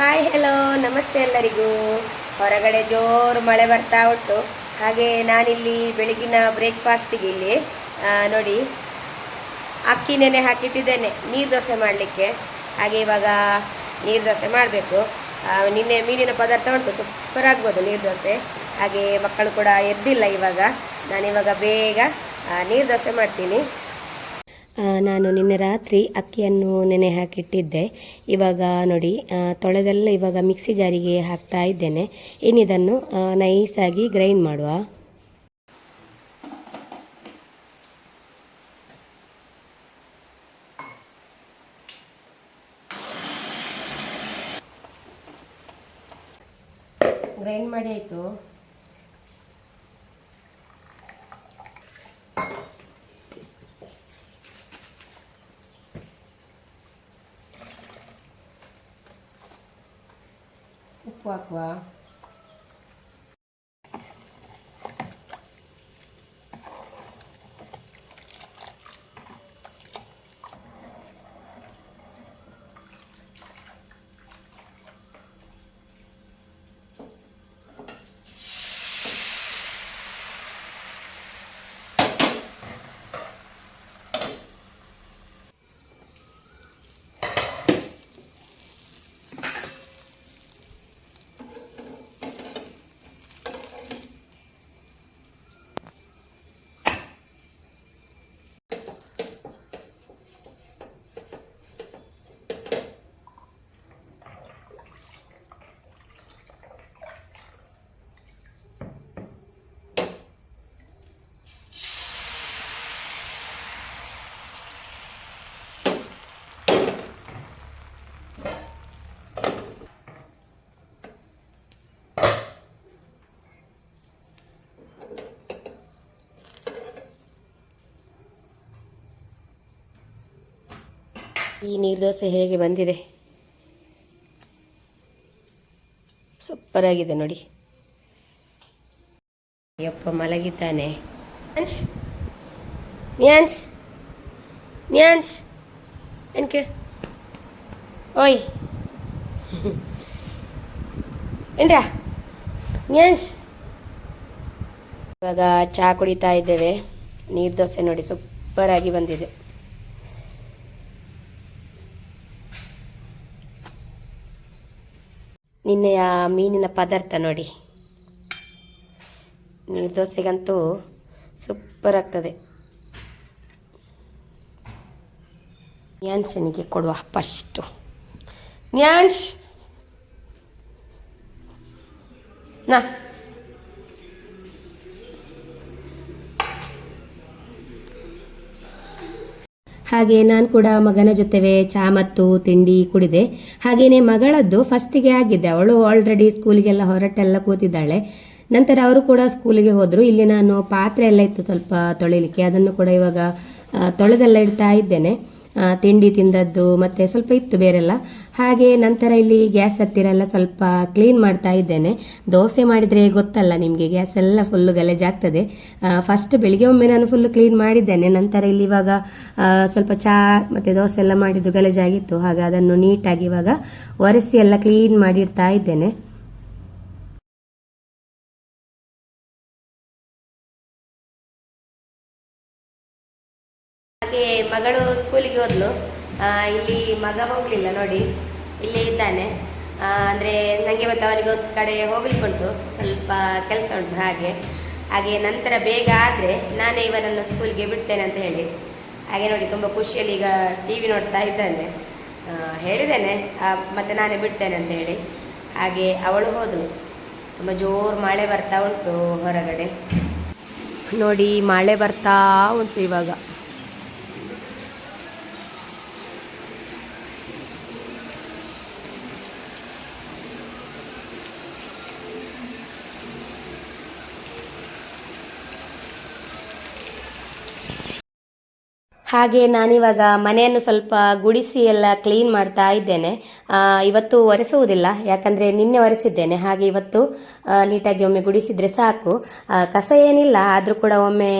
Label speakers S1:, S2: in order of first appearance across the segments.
S1: Hi hello ನಮಸ್ತೆ ಎಲ್ಲರಿಗೂ. ಹೊರಗಡೆ ಜೋರು ಮಳೆ ಬರ್ತಾ ಉಂಟು. ಹಾಗೆ ನಾನಿಲ್ಲಿ ಬೆಳಗಿನ ಬ್ರೇಕ್ಫಾಸ್ಟಿಗೆ ಇಲ್ಲಿ ನೋಡಿ, ಅಕ್ಕಿ ನೆನೆ ಹಾಕಿಟ್ಟಿದ್ದೇನೆ. ನೀರು ದೋಸೆ ಮಾಡಲಿಕ್ಕೆ. ಹಾಗೆ ಇವಾಗ ನೀರು ದೋಸೆ ಮಾಡಬೇಕು. ನಿನ್ನೆ ಮೀನಿನ ಪದಾರ್ಥ ಉಂಟು. ಸೂಪರ್ ಆಗ್ಬೋದು ನೀರು ದೋಸೆ. ಹಾಗೆ ಮಕ್ಕಳು ಕೂಡ ಎದ್ದಿಲ್ಲ ಇವಾಗ. ನಾನಿವಾಗ ಬೇಗ ನೀರು ದೋಸೆ ಮಾಡ್ತೀನಿ. ನಾನು ನಿನ್ನೆ ರಾತ್ರಿ ಅಕ್ಕಿಯನ್ನು ನೆನೆ ಹಾಕಿಟ್ಟಿದ್ದೆ. ಇವಾಗ ನೋಡಿ ತೊಳೆದೆಲ್ಲ ಇವಾಗ ಮಿಕ್ಸಿ ಜಾರಿಗೆ ಹಾಕ್ತಾ ಇದ್ದೇನೆ. ಇನ್ನಿದನ್ನು ನೈಸಾಗಿ ಗ್ರೈಂಡ್ ಮಾಡುವ. ಗ್ರೈಂಡ್ ಮಾಡಿ ಆಯಿತು. ಉಪ್ಪು ಈ ನೀರು ದೋಸೆ ಹೇಗೆ ಬಂದಿದೆ? ಸೂಪರ್ ಆಗಿದೆ ನೋಡಿ. ಯಪ್ಪ, ಮಲಗಿದ್ದಾನೆ. ನ್ಯಾನ್ಸ್ ನ್ಯಾನ್ಶ್ ನ್ಯಾನ್ಶ್ ಏನ್ಕೆ? ಓಯ್. ಏನ್ರಾ? ನ್ಯಾನ್ಶ್ ಇವಾಗ ಚಹಾ ಕುಡಿತಾ ಇದ್ದೇವೆ. ನೀರು ದೋಸೆ ನೋಡಿ ಸೂಪರ್ ಆಗಿ ಬಂದಿದೆ. ನಿನ್ನೆಯ ಮೀನಿನ ಪದಾರ್ಥ ನೋಡಿ. ದೋಸೆಗಂತೂ ಸೂಪರ್ ಆಗ್ತದೆ. ನ್ಯಾನ್ಶನಿಗೆ ಕೊಡುವ ಫಸ್ಟು ನ್ಯಾನ್ಶ್. ನಾ. ಹಾಗೆ ನಾನು ಕೂಡ ಮಗನ ಜೊತೆವೆ ಚಾ ಮತ್ತು ತಿಂಡಿ ಕುಡಿದೆ. ಹಾಗೇನೆ ಮಗಳದ್ದು ಫಸ್ಟಿಗೆ ಆಗಿದ್ದೆ. ಅವಳು ಆಲ್ರೆಡಿ ಸ್ಕೂಲಿಗೆಲ್ಲ ಹೊರಟೆಲ್ಲ ಕೂತಿದ್ದಾಳೆ. ನಂತರ ಅವರು ಕೂಡ ಸ್ಕೂಲಿಗೆ ಹೋದರು. ಇಲ್ಲಿ ನಾನು ಪಾತ್ರೆ ಎಲ್ಲ ಇತ್ತು ಸ್ವಲ್ಪ ತೊಳಿಲಿಕ್ಕೆ. ಅದನ್ನು ಕೂಡ ಇವಾಗ ತೊಳೆದೆಲ್ಲ ಇಡ್ತಾ ಇದ್ದೇನೆ. ತಿಂಡಿ ತಿಂದದ್ದು, ಮತ್ತೆ ಸ್ವಲ್ಪ ಇತ್ತು ಬೇರೆಲ್ಲ. ಹಾಗೆ ನಂತರ ಇಲ್ಲಿ ಗ್ಯಾಸ್ ಹತ್ತಿರ ಎಲ್ಲ ಸ್ವಲ್ಪ ಕ್ಲೀನ್ ಮಾಡ್ತಾ ಇದ್ದೇನೆ. ದೋಸೆ ಮಾಡಿದರೆ ಗೊತ್ತಲ್ಲ ನಿಮಗೆ, ಗ್ಯಾಸ್ ಎಲ್ಲ ಫುಲ್ಲು ಆಗ್ತದೆ. ಫಸ್ಟ್ ಬೆಳಿಗ್ಗೆ ಒಮ್ಮೆ ನಾನು ಫುಲ್ ಕ್ಲೀನ್ ಮಾಡಿದ್ದೇನೆ. ನಂತರ ಇಲ್ಲಿ ಇವಾಗ ಸ್ವಲ್ಪ ಚಹಾ ಮತ್ತು ದೋಸೆ ಎಲ್ಲ ಮಾಡಿದ್ದು ಗಲೇಜಾಗಿತ್ತು. ಹಾಗೆ ಅದನ್ನು ನೀಟಾಗಿ ಇವಾಗ ಒರೆಸಿ ಎಲ್ಲ ಕ್ಲೀನ್ ಮಾಡಿರ್ತಾ ಇದ್ದೇನೆ. ಮಗಳು ಸ್ಕೂಲಿಗೆ ಹೋದ್ಲು. ಇಲ್ಲಿ ಮಗ ಹೋಗಲಿಲ್ಲ ನೋಡಿ, ಇಲ್ಲೇ ಇದ್ದಾನೆ. ಅಂದರೆ ನನಗೆ ಮತ್ತು ಅವನಿಗೆ ಒಂದು ಕಡೆ ಹೋಗ್ಲಿಕ್ಕುಂಟು ಸ್ವಲ್ಪ ಕೆಲಸ ಉಂಟು ಹಾಗೆ. ಹಾಗೆ ನಂತರ ಬೇಗ ಆದರೆ ನಾನೇ ಇವನನ್ನು ಸ್ಕೂಲ್ಗೆ ಬಿಡ್ತೇನೆ ಅಂತ ಹೇಳಿ. ಹಾಗೆ ನೋಡಿ, ತುಂಬ ಖುಷಿಯಲ್ಲಿ ಈಗ ಟಿ ವಿ ನೋಡ್ತಾ ಇದ್ದಾನೆ. ಹೇಳಿದ್ದೇನೆ ಮತ್ತೆ ನಾನೇ ಬಿಡ್ತೇನೆ ಅಂತ ಹೇಳಿ. ಹಾಗೆ ಅವಳು ಹೋದಳು. ತುಂಬ ಜೋರು ಮಳೆ ಬರ್ತಾ ಉಂಟು ಹೊರಗಡೆ. ನೋಡಿ, ಮಳೆ ಬರ್ತಾ ಉಂಟು ಇವಾಗ. ಹಾಗೆ ನಾನಿವಾಗ ಮನೆಯನ್ನು ಸ್ವಲ್ಪ ಗುಡಿಸಿ ಎಲ್ಲ ಕ್ಲೀನ್ ಮಾಡ್ತಾ ಇದ್ದೇನೆ. ಇವತ್ತು ಒರೆಸುವುದಿಲ್ಲ, ಯಾಕಂದರೆ ನಿನ್ನೆ ಒರೆಸಿದ್ದೇನೆ. ಹಾಗೆ ಇವತ್ತು ನೀಟಾಗಿ ಒಮ್ಮೆ ಗುಡಿಸಿದರೆ ಸಾಕು. ಕಸ ಏನಿಲ್ಲ, ಆದರೂ ಕೂಡ ಒಮ್ಮೆ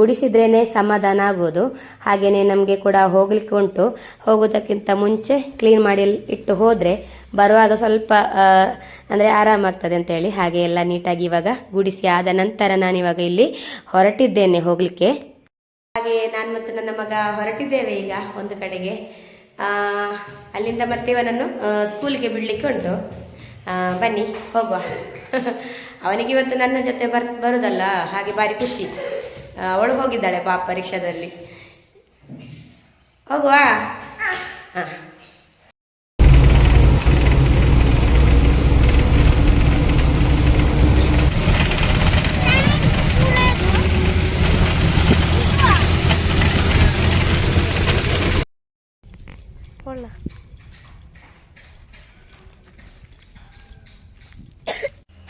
S1: ಗುಡಿಸಿದ್ರೇ ಸಮಾಧಾನ ಆಗೋದು. ಹಾಗೆಯೇ ನಮಗೆ ಕೂಡ ಹೋಗ್ಲಿಕ್ಕೆ ಉಂಟು. ಹೋಗೋದಕ್ಕಿಂತ ಮುಂಚೆ ಕ್ಲೀನ್ ಮಾಡಿ ಇಟ್ಟು ಹೋದರೆ ಬರುವಾಗ ಸ್ವಲ್ಪ ಅಂದರೆ ಆರಾಮಾಗ್ತದೆ ಅಂತೇಳಿ ಹಾಗೆ ಎಲ್ಲ ನೀಟಾಗಿ ಇವಾಗ ಗುಡಿಸಿ ಆದ ನಂತರ ನಾನಿವಾಗ ಇಲ್ಲಿ ಹೊರಟಿದ್ದೇನೆ ಹೋಗಲಿಕ್ಕೆ. ಹಾಗೆ ನಾನು ಮತ್ತು ನನ್ನ ಮಗ ಹೊರಟಿದ್ದೇವೆ ಈಗ ಒಂದು ಕಡೆಗೆ. ಅಲ್ಲಿಂದ ಮತ್ತೆ ಇವನನ್ನು ಸ್ಕೂಲಿಗೆ ಬಿಡಲಿಕ್ಕೆ ಉಂಟು. ಬನ್ನಿ, ಹೋಗುವ. ಅವನಿಗೆ ಇವತ್ತು ನನ್ನ ಜೊತೆ ಬರ್, ಬರುದಲ್ಲ, ಹಾಗೆ ಭಾರಿ ಖುಷಿ. ಅವಳು ಹೋಗಿದ್ದಾಳೆ ಪಾಪ ರಿಕ್ಷಾದಲ್ಲಿ ಹೋಗುವ? ಹಾಂ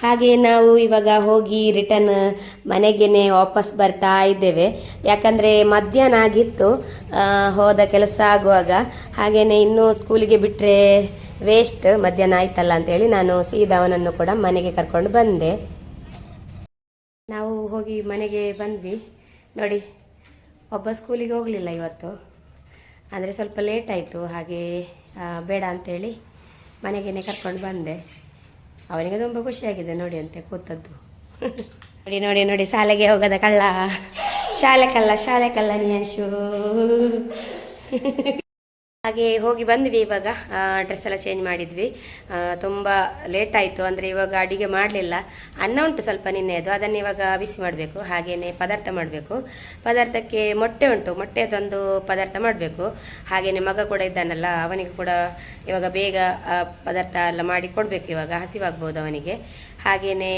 S1: ಹಾಗೆ ನಾವು ಇವಾಗ ಹೋಗಿ ರಿಟರ್ನ್ ಮನೆಗೇನೆ ವಾಪಸ್ ಬರ್ತಾ ಇದ್ದೇವೆ. ಯಾಕಂದರೆ ಮಧ್ಯಾಹ್ನ ಆಗಿತ್ತು ಹೋದ ಕೆಲಸ ಆಗುವಾಗ. ಹಾಗೆಯೇ ಇನ್ನೂ ಸ್ಕೂಲಿಗೆ ಬಿಟ್ಟರೆ ವೇಸ್ಟ್ ಮಧ್ಯಾಹ್ನ ಆಯ್ತಲ್ಲ ಅಂತೇಳಿ ನಾನು ಸೀದಾ ಅವನನ್ನು ಕೂಡ ಮನೆಗೆ ಕರ್ಕೊಂಡು ಬಂದೆ. ನಾವು ಹೋಗಿ ಮನೆಗೆ ಬಂದ್ವಿ. ನೋಡಿ, ಒಬ್ಬ ಸ್ಕೂಲಿಗೆ ಹೋಗಲಿಲ್ಲ ಇವತ್ತು. ಅಂದರೆ ಸ್ವಲ್ಪ ಲೇಟ್ ಆಯಿತು, ಹಾಗೆ ಬೇಡ ಅಂತೇಳಿ ಮನೆಗೇನೆ ಕರ್ಕೊಂಡು ಬಂದೆ. ಅವನಿಗೆ ತುಂಬ ಖುಷಿಯಾಗಿದೆ ನೋಡಿ ಅಂತೆ ಕೂತದ್ದು. ನೋಡಿ ನೋಡಿ ನೋಡಿ, ಶಾಲೆಗೆ ಹೋಗದ ಕಳ್ಳ. ಶಾಲೆ ಕಲ್ಲ ಶಾಲೆ ಕಲ್ಲ ನಿಯಂಶು ಹಾಗೆ ಹೋಗಿ ಬಂದ್ವಿ ಇವಾಗ. ಡ್ರೆಸ್ ಎಲ್ಲ ಚೇಂಜ್ ಮಾಡಿದ್ವಿ. ತುಂಬ ಲೇಟ್ ಆಯಿತು. ಅಂದರೆ ಇವಾಗ ಅಡಿಗೆ ಮಾಡಲಿಲ್ಲ. ಅನ್ನ ಉಂಟು ಸ್ವಲ್ಪ ನಿನ್ನೆದು ಅದನ್ನು ಇವಾಗ ಬಿಸಿ ಮಾಡಬೇಕು. ಹಾಗೆಯೇ ಪದಾರ್ಥ ಮಾಡಬೇಕು. ಪದಾರ್ಥಕ್ಕೆ ಮೊಟ್ಟೆ ಉಂಟು. ಮೊಟ್ಟೆದೊಂದು ಪದಾರ್ಥ ಮಾಡಬೇಕು. ಹಾಗೆಯೇ ಮಗ ಕೂಡ ಇದ್ದಾನಲ್ಲ, ಅವನಿಗೆ ಕೂಡ ಇವಾಗ ಬೇಗ ಪದಾರ್ಥ ಎಲ್ಲ ಮಾಡಿ ಕೊಡಬೇಕು ಇವಾಗ. ಹಸಿವಾಗ್ಬೋದು ಅವನಿಗೆ. ಹಾಗೆಯೇ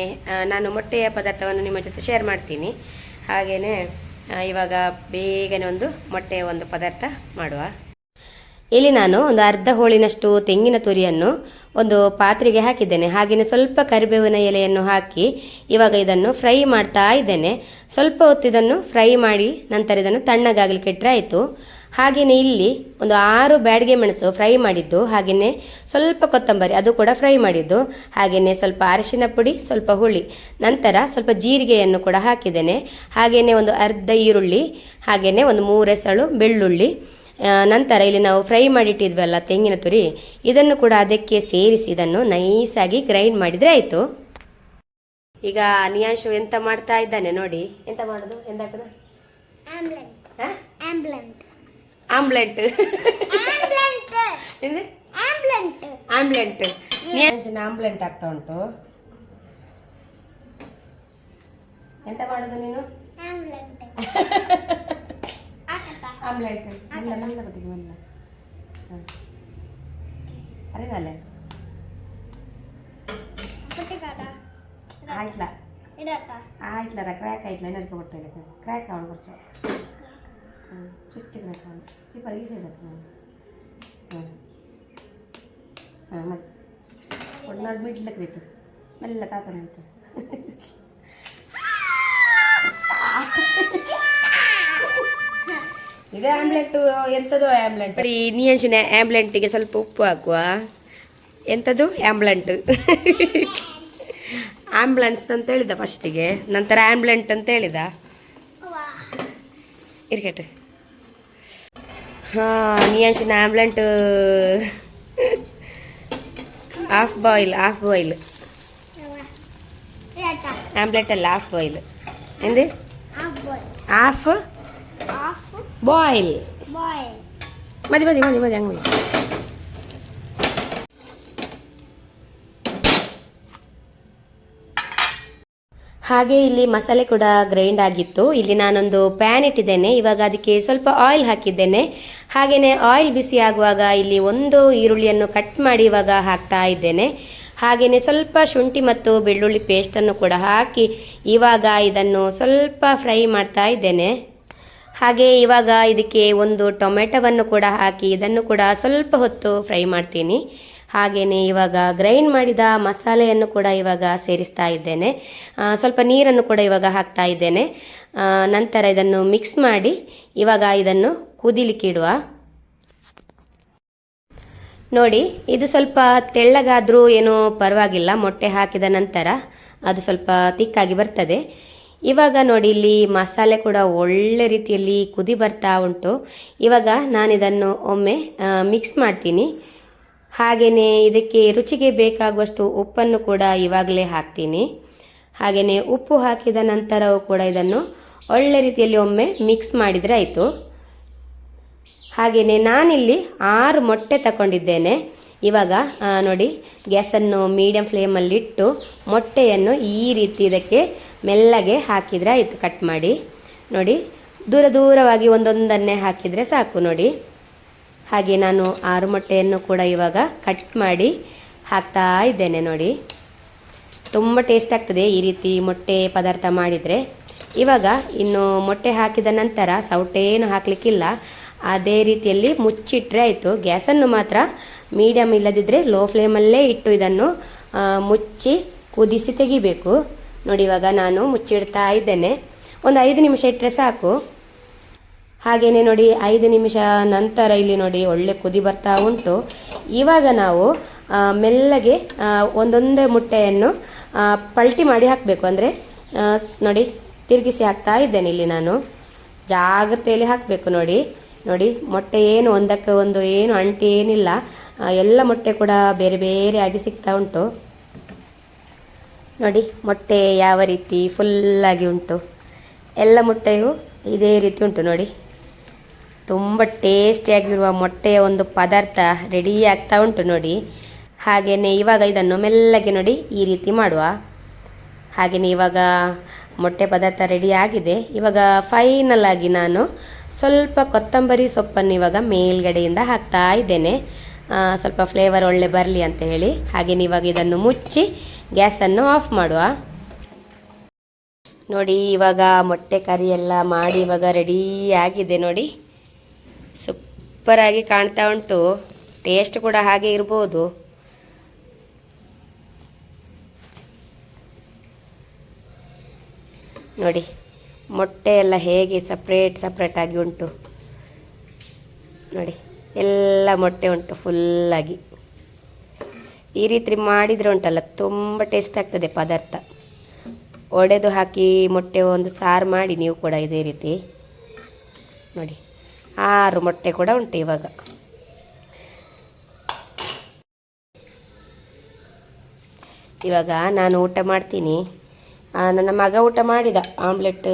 S1: ನಾನು ಮೊಟ್ಟೆಯ ಪದಾರ್ಥವನ್ನು ನಿಮ್ಮ ಜೊತೆ ಶೇರ್ ಮಾಡ್ತೀನಿ. ಹಾಗೆಯೇ ಇವಾಗ ಬೇಗನೆ ಒಂದು ಮೊಟ್ಟೆಯ ಒಂದು ಪದಾರ್ಥ ಮಾಡುವ. ಇಲ್ಲಿ ನಾನು ಒಂದು ಅರ್ಧ ಹೋಳಿನಷ್ಟು ತೆಂಗಿನ ತುರಿಯನ್ನು ಒಂದು ಪಾತ್ರೆಗೆ ಹಾಕಿದ್ದೇನೆ. ಹಾಗೆಯೇ ಸ್ವಲ್ಪ ಕರಿಬೇವಿನ ಎಲೆಯನ್ನು ಹಾಕಿ ಇವಾಗ ಇದನ್ನು ಫ್ರೈ ಮಾಡ್ತಾ ಇದ್ದೇನೆ. ಸ್ವಲ್ಪ ಹೊತ್ತು ಇದನ್ನು ಫ್ರೈ ಮಾಡಿ ನಂತರ ಇದನ್ನು ತಣ್ಣಗಾಗಲಿಕ್ಕೆ ಇಟ್ಟರೆ ಆಯಿತು. ಹಾಗೆಯೇ ಇಲ್ಲಿ ಒಂದು ಆರು ಬ್ಯಾಡಿಗೆ ಮೆಣಸು ಫ್ರೈ ಮಾಡಿದ್ದು, ಹಾಗೆಯೇ ಸ್ವಲ್ಪ ಕೊತ್ತಂಬರಿ ಅದು ಕೂಡ ಫ್ರೈ ಮಾಡಿದ್ದು, ಹಾಗೆಯೇ ಸ್ವಲ್ಪ ಅರಿಶಿನ ಪುಡಿ, ಸ್ವಲ್ಪ ಹುಳಿ, ನಂತರ ಸ್ವಲ್ಪ ಜೀರಿಗೆಯನ್ನು ಕೂಡ ಹಾಕಿದ್ದೇನೆ. ಹಾಗೆಯೇ ಒಂದು ಅರ್ಧ ಈರುಳ್ಳಿ, ಹಾಗೆಯೇ ಒಂದು ಮೂರೆಸಳು ಬೆಳ್ಳುಳ್ಳಿ ನಂತರ ಇಲ್ಲಿ ನಾವು ಫ್ರೈ ಮಾಡಿಟ್ಟಿದ್ವಲ್ಲ ತೆಂಗಿನ ತುರಿ ಇದನ್ನು ಕೂಡ ಅದಕ್ಕೆ ಸೇರಿಸಿ ಇದನ್ನು ನೈಸಾಗಿ ಗ್ರೈಂಡ್ ಮಾಡಿದರೆ ಆಯಿತು. ಈಗ ನಿಯಾಂಶು ಎಂತ ಮಾಡ್ತಾ ಇದ್ದಾನೆ ನೋಡಿ. ಎಂತ ಮಾಡೋದು? ಎಂತ ಆಮ್ಲೆಂಟ್.
S2: ಆಂಬ್ಲೆಂಟ್? ಆಂಬ್ಲೆಂಟ್
S1: ನಿಯಾಂಶನ ಆಂಬ್ಲೆಂಟ್ ಆಗ್ತಾ ಉಂಟು. ಎಂತ ಮಾಡೋದು ನೀನು? ആംബിളായിട്ട് ആയിട്ടില്ല. ക്രാക്ക് ആയിട്ടില്ല എന്നെ ക്രാക്ക് ആവണം കുറച്ച്. ചുറ്റും ക്രാക്ക് ആവണം. ഈ ഈ സൈഡ് എടുക്കണം ആ. വെക്കും. മെല്ലെ താത്തനെ ಇದೇ ಆಮ್ಲೆಟ್ ಎಂಥದ್ದು ಆಮ್ಲೆಟ್? ಬರೀ ನಿಯಂಶನ ಆಮ್ಲೆಂಟಿಗೆ ಸ್ವಲ್ಪ ಉಪ್ಪು ಹಾಕುವ. ಎಂಥದ್ದು ಆಮ್ಲೆಂಟ್. ಆಂಬ್ಯುಲೆನ್ಸ್ ಅಂತ ಹೇಳಿದ ಫಸ್ಟಿಗೆ. ನಂತರ ಆಂಬ್ಲೆಂಟ್ ಅಂತ ಹೇಳಿದ? ಇರ್ಕೇಟ್ ಹಾಂ ನಿಯಂಶನ ಆಂಬ್ಲೆಂಟ್ ಹಾಫ್ ಬಾಯ್ಲ್ ಹಾಫ್ ಬಾಯ್ಲ್.
S2: ಆಂಬ್ಲೆಂಟ್
S1: ಆಮ್ಲೆಟ್ ಅಲ್ಲ half boil.
S2: Boil
S1: half
S2: boil
S1: ಮದಿ ಮದಿ ಮದಿ ಮದಿ ಹಂಗೆ ಹಾಗೆ ಇಲ್ಲಿ ಮಸಾಲೆ ಕೂಡ ಗ್ರೈಂಡ್ ಆಗಿತ್ತು. ಇಲ್ಲಿ ನಾನೊಂದು ಪ್ಯಾನ್ ಇಟ್ಟಿದ್ದೇನೆ. ಇವಾಗ ಅದಕ್ಕೆ ಸ್ವಲ್ಪ ಆಯಿಲ್ ಹಾಕಿದ್ದೇನೆ. ಹಾಗೆಯೇ ಆಯಿಲ್ ಬಿಸಿ ಆಗುವಾಗ ಇಲ್ಲಿ ಒಂದು ಈರುಳ್ಳಿಯನ್ನು ಕಟ್ ಮಾಡಿ ಇವಾಗ ಹಾಕ್ತಾ ಇದ್ದೇನೆ. ಹಾಗೆಯೇ ಸ್ವಲ್ಪ ಶುಂಠಿ ಮತ್ತು ಬೆಳ್ಳುಳ್ಳಿ ಪೇಸ್ಟನ್ನು ಕೂಡ ಹಾಕಿ ಇವಾಗ ಇದನ್ನು ಸ್ವಲ್ಪ ಫ್ರೈ ಮಾಡ್ತಾ ಇದ್ದೇನೆ. ಹಾಗೆ ಇವಾಗ ಇದಕ್ಕೆ ಒಂದು ಟೊಮೆಟೊವನ್ನು ಕೂಡ ಹಾಕಿ ಇದನ್ನು ಕೂಡ ಸ್ವಲ್ಪ ಹೊತ್ತು ಫ್ರೈ ಮಾಡ್ತೀನಿ. ಹಾಗೆಯೇ ಇವಾಗ ಗ್ರೈಂಡ್ ಮಾಡಿದ ಮಸಾಲೆಯನ್ನು ಕೂಡ ಇವಾಗ ಸೇರಿಸ್ತಾ ಇದ್ದೇನೆ. ಸ್ವಲ್ಪ ನೀರನ್ನು ಕೂಡ ಇವಾಗ ಹಾಕ್ತಾ ಇದ್ದೇನೆ. ನಂತರ ಇದನ್ನು ಮಿಕ್ಸ್ ಮಾಡಿ ಇವಾಗ ಇದನ್ನು ಕುದಿಲಿಕ್ಕೆ ಇಡುವ. ನೋಡಿ, ಇದು ಸ್ವಲ್ಪ ತೆಳ್ಳಗಾದರೂ ಏನೂ ಪರವಾಗಿಲ್ಲ. ಮೊಟ್ಟೆ ಹಾಕಿದ ನಂತರ ಅದು ಸ್ವಲ್ಪ ತಿಕ್ಕಾಗಿ ಬರ್ತದೆ. ಇವಾಗ ನೋಡಿ ಇಲ್ಲಿ ಮಸಾಲೆ ಕೂಡ ಒಳ್ಳೆ ರೀತಿಯಲ್ಲಿ ಕುದಿ ಬರ್ತಾ ಉಂಟು. ಇವಾಗ ನಾನಿದನ್ನು ಒಮ್ಮೆ ಮಿಕ್ಸ್ ಮಾಡ್ತೀನಿ. ಹಾಗೆಯೇ ಇದಕ್ಕೆ ರುಚಿಗೆ ಬೇಕಾಗುವಷ್ಟು ಉಪ್ಪನ್ನು ಕೂಡ ಇವಾಗಲೇ ಹಾಕ್ತೀನಿ. ಹಾಗೆಯೇ ಉಪ್ಪು ಹಾಕಿದ ನಂತರವೂ ಕೂಡ ಇದನ್ನು ಒಳ್ಳೆ ರೀತಿಯಲ್ಲಿ ಒಮ್ಮೆ ಮಿಕ್ಸ್ ಮಾಡಿದರೆ ಆಯಿತು. ಹಾಗೆಯೇ ನಾನಿಲ್ಲಿ ಆರು ಮೊಟ್ಟೆ ತಗೊಂಡಿದ್ದೇನೆ ಇವಾಗ ನೋಡಿ, ಗ್ಯಾಸನ್ನು ಮೀಡಿಯಂ ಫ್ಲೇಮಲ್ಲಿಟ್ಟು ಮೊಟ್ಟೆಯನ್ನು ಈ ರೀತಿ ಇದಕ್ಕೆ ಮೆಲ್ಲಗೆ ಹಾಕಿದರೆ ಆಯಿತು ಕಟ್ ಮಾಡಿ. ನೋಡಿ, ದೂರ ದೂರವಾಗಿ ಒಂದೊಂದನ್ನೇ ಹಾಕಿದರೆ ಸಾಕು, ನೋಡಿ. ಹಾಗೆ ನಾನು ಆರು ಮೊಟ್ಟೆಯನ್ನು ಕೂಡ ಇವಾಗ ಕಟ್ ಮಾಡಿ ಹಾಕ್ತಾ ಇದ್ದೇನೆ, ನೋಡಿ. ತುಂಬ ಟೇಸ್ಟ್ ಆಗ್ತದೆ ಈ ರೀತಿ ಮೊಟ್ಟೆ ಪದಾರ್ಥ ಮಾಡಿದರೆ. ಇವಾಗ ಇನ್ನು ಮೊಟ್ಟೆ ಹಾಕಿದ ನಂತರ ಸೌಟೇನು ಹಾಕಲಿಕ್ಕಿಲ್ಲ. ಅದೇ ರೀತಿಯಲ್ಲಿ ಮುಚ್ಚಿಟ್ರೆ ಆಯಿತು. ಗ್ಯಾಸನ್ನು ಮಾತ್ರ ಮೀಡಿಯಮ್ ಇಲ್ಲದಿದ್ದರೆ ಲೋ ಫ್ಲೇಮಲ್ಲೇ ಇಟ್ಟು ಇದನ್ನು ಮುಚ್ಚಿ ಕುದಿಸಿ ತೆಗಿಬೇಕು. ನೋಡಿ ಇವಾಗ ನಾನು ಮುಚ್ಚಿಡ್ತಾ ಇದ್ದೇನೆ. ಒಂದು ಐದು ನಿಮಿಷ ಇಟ್ಟರೆ ಸಾಕು. ಹಾಗೆಯೇ ನೋಡಿ, ಐದು ನಿಮಿಷ ನಂತರ ಇಲ್ಲಿ ನೋಡಿ ಒಳ್ಳೆ ಕುದಿ ಬರ್ತಾ ಉಂಟು. ಇವಾಗ ನಾವು ಮೆಲ್ಲಗೆ ಒಂದೊಂದೇ ಮುಟ್ಟೆಯನ್ನು ಪಲ್ಟಿ ಮಾಡಿ ಹಾಕಬೇಕು. ಅಂದರೆ ನೋಡಿ, ತಿರುಗಿಸಿ ಹಾಕ್ತಾ ಇದ್ದೇನೆ ಇಲ್ಲಿ ನಾನು. ಜಾಗ್ರತೆಯಲ್ಲಿ ಹಾಕಬೇಕು ನೋಡಿ. ನೋಡಿ, ಮೊಟ್ಟೆ ಏನು, ಒಂದಕ್ಕೆ ಒಂದು ಏನು, ಅಂಟಿ ಏನಿಲ್ಲ. ಎಲ್ಲ ಮೊಟ್ಟೆ ಕೂಡ ಬೇರೆ ಬೇರೆ ಆಗಿ ಸಿಗ್ತಾ ಉಂಟು. ನೋಡಿ, ಮೊಟ್ಟೆ ಯಾವ ರೀತಿ ಫುಲ್ಲಾಗಿ ಉಂಟು. ಎಲ್ಲ ಮೊಟ್ಟೆಯು ಇದೇ ರೀತಿ ಉಂಟು ನೋಡಿ. ತುಂಬ ಟೇಸ್ಟಿಯಾಗಿರುವ ಮೊಟ್ಟೆಯ ಒಂದು ಪದಾರ್ಥ ರೆಡಿ ಆಗ್ತಾ ಉಂಟು ನೋಡಿ. ಹಾಗೆಯೇ ಇವಾಗ ಇದನ್ನು ಮೆಲ್ಲಗೆ ನೋಡಿ ಈ ರೀತಿ ಮಾಡುವ. ಹಾಗೆಯೇ ಇವಾಗ ಮೊಟ್ಟೆ ಪದಾರ್ಥ ರೆಡಿ ಆಗಿದೆ. ಇವಾಗ ಫೈನಲ್ ನಾನು ಸ್ವಲ್ಪ ಕೊತ್ತಂಬರಿ ಸೊಪ್ಪನ್ನು ಇವಾಗ ಮೇಲ್ಗಡೆಯಿಂದ ಹಾಕ್ತಾ ಇದ್ದೇನೆ. ಸ್ವಲ್ಪ ಫ್ಲೇವರ್ ಒಳ್ಳೆ ಬರಲಿ ಅಂತ ಹೇಳಿ. ಹಾಗೆಯೇ ಇವಾಗ ಇದನ್ನು ಮುಚ್ಚಿ ಗ್ಯಾಸನ್ನು ಆಫ್ ಮಾಡುವ. ನೋಡಿ, ಇವಾಗ ಮೊಟ್ಟೆ ಕರಿ ಎಲ್ಲ ಮಾಡಿ ಇವಾಗ ರೆಡಿ ಆಗಿದೆ ನೋಡಿ. ಸೂಪರಾಗಿ ಕಾಣ್ತಾ ಉಂಟು. ಟೇಸ್ಟ್ ಕೂಡ ಹಾಗೆ ಇರ್ಬೋದು. ನೋಡಿ, ಮೊಟ್ಟೆ ಎಲ್ಲ ಹೇಗೆ ಸಪ್ರೇಟ್ ಸಪ್ರೇಟಾಗಿ ಉಂಟು. ನೋಡಿ, ಎಲ್ಲ ಮೊಟ್ಟೆ ಉಂಟು ಫುಲ್ಲಾಗಿ ಈ ರೀತಿ ಮಾಡಿದರೆ ಉಂಟಲ್ಲ, ತುಂಬ ಟೇಸ್ಟ್ ಆಗ್ತದೆ ಪದಾರ್ಥ. ಒಡೆದು ಹಾಕಿ ಮೊಟ್ಟೆ ಒಂದು ಸಾರು ಮಾಡಿ ನೀವು ಕೂಡ ಇದೇ ರೀತಿ ನೋಡಿ, ಆರು ಮೊಟ್ಟೆ ಕೂಡ ಉಂಟು ಇವಾಗ. ಇವಾಗ ನಾನು ಊಟ ಮಾಡ್ತೀನಿ. ನನ್ನ ಮಗ ಊಟ ಮಾಡಿದ ಆಮ್ಲೆಟ್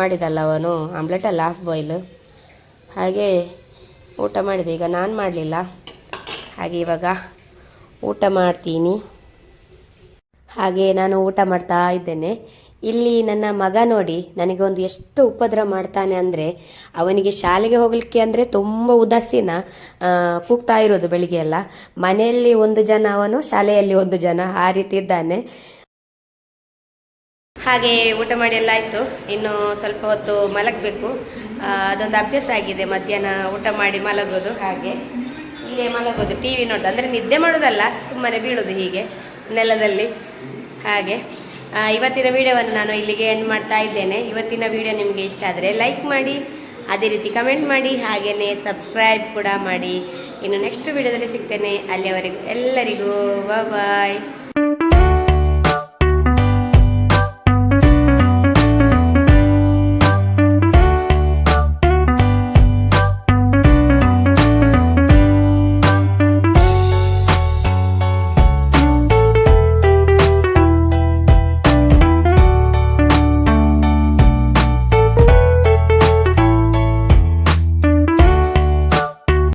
S1: ಮಾಡಿದಲ್ಲ ಅವನು ಆಮ್ಲೆಟ್ ಅಲ್ಲ ಹಾಫ್ ಬಾಯ್ಲ್ ಹಾಗೆ ಊಟ ಮಾಡಿದೆ, ಈಗ ನಾನು ಮಾಡಲಿಲ್ಲ. ಹಾಗೆ ಇವಾಗ ಊಟ ಮಾಡ್ತೀನಿ. ಹಾಗೆ ನಾನು ಊಟ ಮಾಡ್ತಾ ಇದ್ದೇನೆ. ಇಲ್ಲಿ ನನ್ನ ಮಗ ನೋಡಿ ನನಗೆ ಒಂದು ಎಷ್ಟು ಉಪದ್ರ ಮಾಡ್ತಾನೆ ಅಂದರೆ, ಅವನಿಗೆ ಶಾಲೆಗೆ ಹೋಗಲಿಕ್ಕೆ ಅಂದರೆ ತುಂಬ ಉದಾಸೀನ ಕೂಗ್ತಾ ಇರೋದು ಬೆಳಿಗ್ಗೆ ಎಲ್ಲ. ಮನೆಯಲ್ಲಿ ಒಂದು ಜನ, ಅವನು ಶಾಲೆಯಲ್ಲಿ ಒಂದು ಜನ, ಆ ರೀತಿ ಇದ್ದಾನೆ. ಹಾಗೆ ಊಟ ಮಾಡಿ ಎಲ್ಲ ಆಯಿತು. ಇನ್ನು ಸ್ವಲ್ಪ ಹೊತ್ತು ಮಲಗಬೇಕು. ಅದೊಂದು ಅಭ್ಯಾಸ ಆಗಿದೆ. ಮಧ್ಯಾಹ್ನ ಊಟ ಮಾಡಿ ಮಲಗೋದು ಹಾಗೆ. ಇಲ್ಲೇ ಮಲಗೋದು ಟಿ ವಿ ನೋಡೋದು ಅಂದರೆ ನಿದ್ದೆ ಮಾಡೋದಲ್ಲ, ಸುಮ್ಮನೆ ಬೀಳೋದು ಹೀಗೆ, ನೆಲದಲ್ಲಿ. ಹಾಗೆ. ಇವತ್ತಿನ ವಿಡಿಯೋವನ್ನು ನಾನು ಇಲ್ಲಿಗೆ ಎಂಡ್ ಮಾಡ್ತಾ ಇದ್ದೇನೆ. ಇವತ್ತಿನ ವಿಡಿಯೋ ನಿಮಗೆ ಇಷ್ಟ ಆದರೆ ಲೈಕ್ ಮಾಡಿ, ಅದೇ ರೀತಿ ಕಮೆಂಟ್ ಮಾಡಿ ಹಾಗೆಯೇ ಸಬ್ಸ್ಕ್ರೈಬ್ ಕೂಡ ಮಾಡಿ. ಇನ್ನು ನೆಕ್ಸ್ಟ್ ವಿಡಿಯೋದಲ್ಲಿ ಸಿಗ್ತೇನೆ. ಅಲ್ಲಿಯವರೆಗೂ ಎಲ್ಲರಿಗೂ ಬಾಯ್